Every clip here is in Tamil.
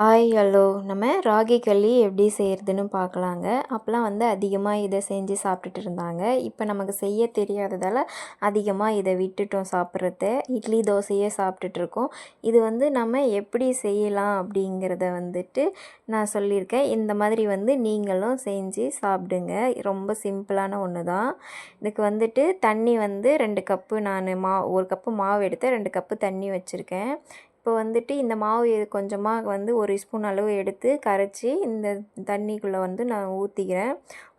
ஹாய் ஹலோ நம்ம ராகி களி எப்படி செய்கிறதுன்னு பார்க்கலாங்க. அப்போலாம் வந்து அதிகமாக இதை செஞ்சு சாப்பிட்டுட்டு இருந்தாங்க. இப்போ நமக்கு செய்ய தெரியாததால் அதிகமாக இதை விட்டுட்டோம் சாப்பிட்றத. இட்லி தோசையே சாப்பிட்டுட்ருக்கோம் இது வந்து நம்ம எப்படி செய்யலாம் அப்படிங்கிறத வந்துட்டு நான் சொல்லியிருக்கேன். இந்த மாதிரி வந்து நீங்களும் செஞ்சு சாப்பிடுங்க. ரொம்ப சிம்பிளான ஒன்று தான். இதுக்கு வந்துட்டு தண்ணி வந்து ரெண்டு கப்பு நான் மா ஒரு கப்பு மாவு எடுத்து ரெண்டு கப்பு தண்ணி வச்சுருக்கேன். இப்போ வந்துட்டு இந்த மாவு கொஞ்சமாக வந்து ஒரு ஸ்பூன் அளவு எடுத்து கரைச்சி இந்த தண்ணிக்குள்ளே வந்து நான் ஊற்றிக்கிறேன்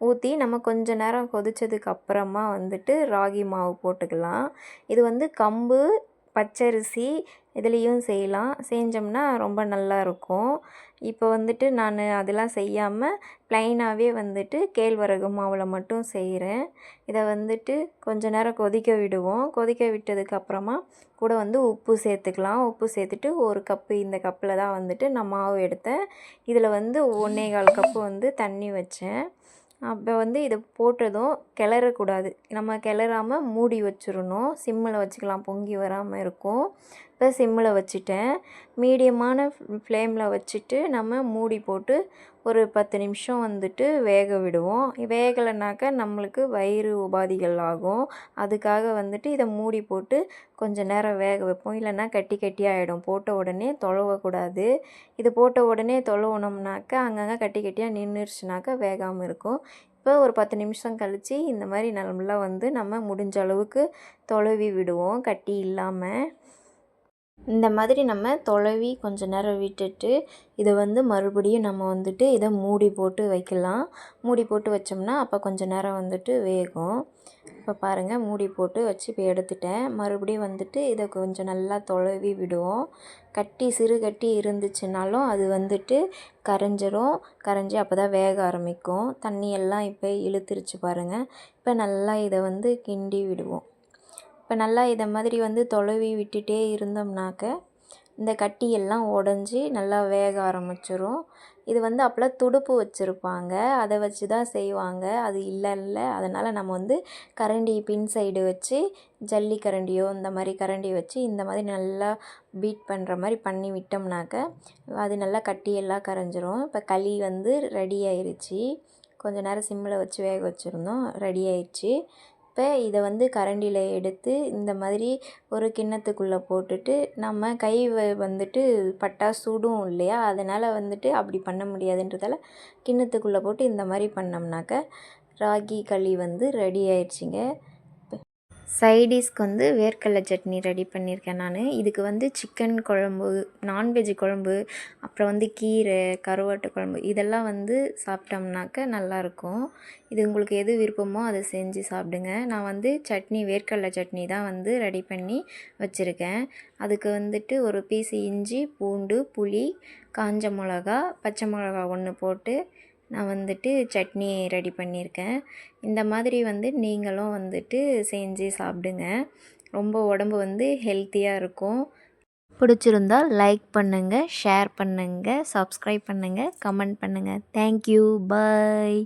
ஊற்றி நம்ம கொஞ்ச நேரம் கொதித்ததுக்கு அப்புறமா வந்துட்டு ராகி மாவு போட்டுக்கலாம். இது வந்து கம்பு பச்சரிசி இதுலேயும் செய்யலாம். செஞ்சோம்னா ரொம்ப நல்லாயிருக்கும். இப்போ வந்துட்டு நான் அதெல்லாம் செய்யாமல் ப்ளைனாகவே வந்துட்டு கேழ்வரகு மாவில் மட்டும் செய்கிறேன் இதை வந்துட்டு கொஞ்ச நேரம் கொதிக்க விடுவோம். கொதிக்க விட்டதுக்கப்புறமா கூட வந்து உப்பு சேர்த்துக்கலாம். உப்பு சேர்த்துட்டு ஒரு கப்பு இந்த கப்பில் தான் வந்துட்டு நான் மாவு எடுத்தேன். இதில் வந்து ஒன்றே கால் கப்பு வந்து தண்ணி வச்சேன். அப்போ வந்து இதை போட்டதும் கிளறக்கூடாது. நம்ம கிளறாமல் மூடி வச்சிடணும் சிம்மில் வச்சுக்கலாம். பொங்கி வராமல் இருக்கும். இப்போ சிம்மில் வச்சுட்டேன். மீடியமான ஃப்ளேமில் வச்சுட்டு நம்ம மூடி போட்டு ஒரு பத்து நிமிஷம் வந்துட்டு வேக விடுவோம். வேகலைனாக்கா நம்மளுக்கு வயிறு உபாதிகள் ஆகும். அதுக்காக வந்துட்டு இதை மூடி போட்டு கொஞ்சம் நேரம் வேக வைப்போம். இல்லைன்னா கட்டி கட்டி ஆகிடும் போட்ட உடனே தொழவக்கூடாது. இது போட்ட உடனே தொழவுனோம்னாக்கா அங்கங்கே கட்டி கட்டியாக நின்றுச்சுனாக்கா வேகாமல் இருக்கும். இப்போ ஒரு பத்து நிமிஷம் கழித்து இந்த மாதிரி நல்லா வந்து நம்ம முடிஞ்ச அளவுக்கு தொலைவி விடுவோம். கட்டி இல்லாமல். இந்த மாதிரி நம்ம தொலைவி கொஞ்சம் நேரம் விட்டுட்டு இதை வந்து மறுபடியும் நம்ம வந்துட்டு இதை மூடி போட்டு வைக்கலாம். மூடி போட்டு வச்சோம்னா அப்போ கொஞ்சம் நேரம் வந்துட்டு வேகும். இப்போ பாருங்கள் மூடி போட்டு வச்சு இப்போ எடுத்துட்டேன். மறுபடியும் வந்துட்டு இதை கொஞ்சம் நல்லா தொலைவி விடுவோம். கட்டி சிறு கட்டி இருந்துச்சுனாலும் அது வந்துட்டு கரைஞ்சிரும். கரைஞ்சி அப்போ தான் வேக ஆரம்பிக்கும். தண்ணியெல்லாம் இப்போ இழுத்துருச்சு பாருங்கள் இப்போ நல்லா இதை வந்து கிண்டி விடுவோம். இப்போ நல்லா இதை மாதிரி வந்து தொலைவி விட்டுட்டே இருந்தோம்னாக்க இந்த கட்டியெல்லாம் உடஞ்சி நல்லா வேக ஆரம்பிச்சிரும். இது வந்து அப்போல்லாம் துடுப்பு வச்சுருப்பாங்க. அதை வச்சு தான் செய்வாங்க. அது இல்லை இல்லை. அதனால் நம்ம வந்து கரண்டி பின் சைடு வச்சு ஜல்லி கரண்டியோ இந்த மாதிரி கரண்டி வச்சு இந்த மாதிரி நல்லா பீட் பண்ணுற மாதிரி பண்ணி விட்டோம்னாக்க அது நல்லா கட்டியெல்லாம் கரைஞ்சிரும். இப்போ களி வந்து ரெடி ஆயிடுச்சு கொஞ்சம் நேரம் சிம்மில் வச்சு வேக வச்சுருந்தோம். ரெடி ஆயிடுச்சு அப்போ இதை வந்து கரண்டியில் எடுத்து இந்த மாதிரி ஒரு கிண்ணத்துக்குள்ளே போட்டுட்டு நம்ம கை வந்துட்டு பட்டா சுடும் இல்லையா? அதனால் வந்துட்டு அப்படி பண்ண முடியாதுன்றதால கிண்ணத்துக்குள்ளே போட்டு இந்த மாதிரி பண்ணோம்னாக்க ராகி களி வந்து ரெடி ஆயிடுச்சுங்க. சைடிஷ்க்கு வந்து வேர்க்கடலை சட்னி ரெடி பண்ணியிருக்கேன் நான். இதுக்கு வந்து சிக்கன் குழம்பு நான்வெஜ் குழம்பு அப்புறம் வந்து கீரை கருவாட்டு குழம்பு இதெல்லாம் வந்து சாப்பிட்டோம்னாக்க நல்லாயிருக்கும். இது உங்களுக்கு எது விருப்பமோ அதை செஞ்சு சாப்பிடுங்க. நான் வந்து சட்னி வேர்க்கடலை சட்னி தான் வந்து ரெடி பண்ணி வச்சுருக்கேன். அதுக்கு வந்துட்டு ஒரு பீஸ் இஞ்சி பூண்டு புளி காஞ்ச மிளகா பச்சை மிளகா ஒன்று போட்டு நான் வந்துட்டு சட்னி ரெடி பண்ணியிருக்கேன். இந்த மாதிரி வந்து நீங்களும் வந்துட்டு செஞ்சு சாப்பிடுங்க. ரொம்ப உடம்பு வந்து ஹெல்த்தியாக இருக்கும். பிடிச்சிருந்தால் லைக் பண்ணுங்கள் ஷேர் பண்ணுங்கள் சப்ஸ்கிரைப் பண்ணுங்கள் கமெண்ட் பண்ணுங்கள் தேங்க்யூ பாய்.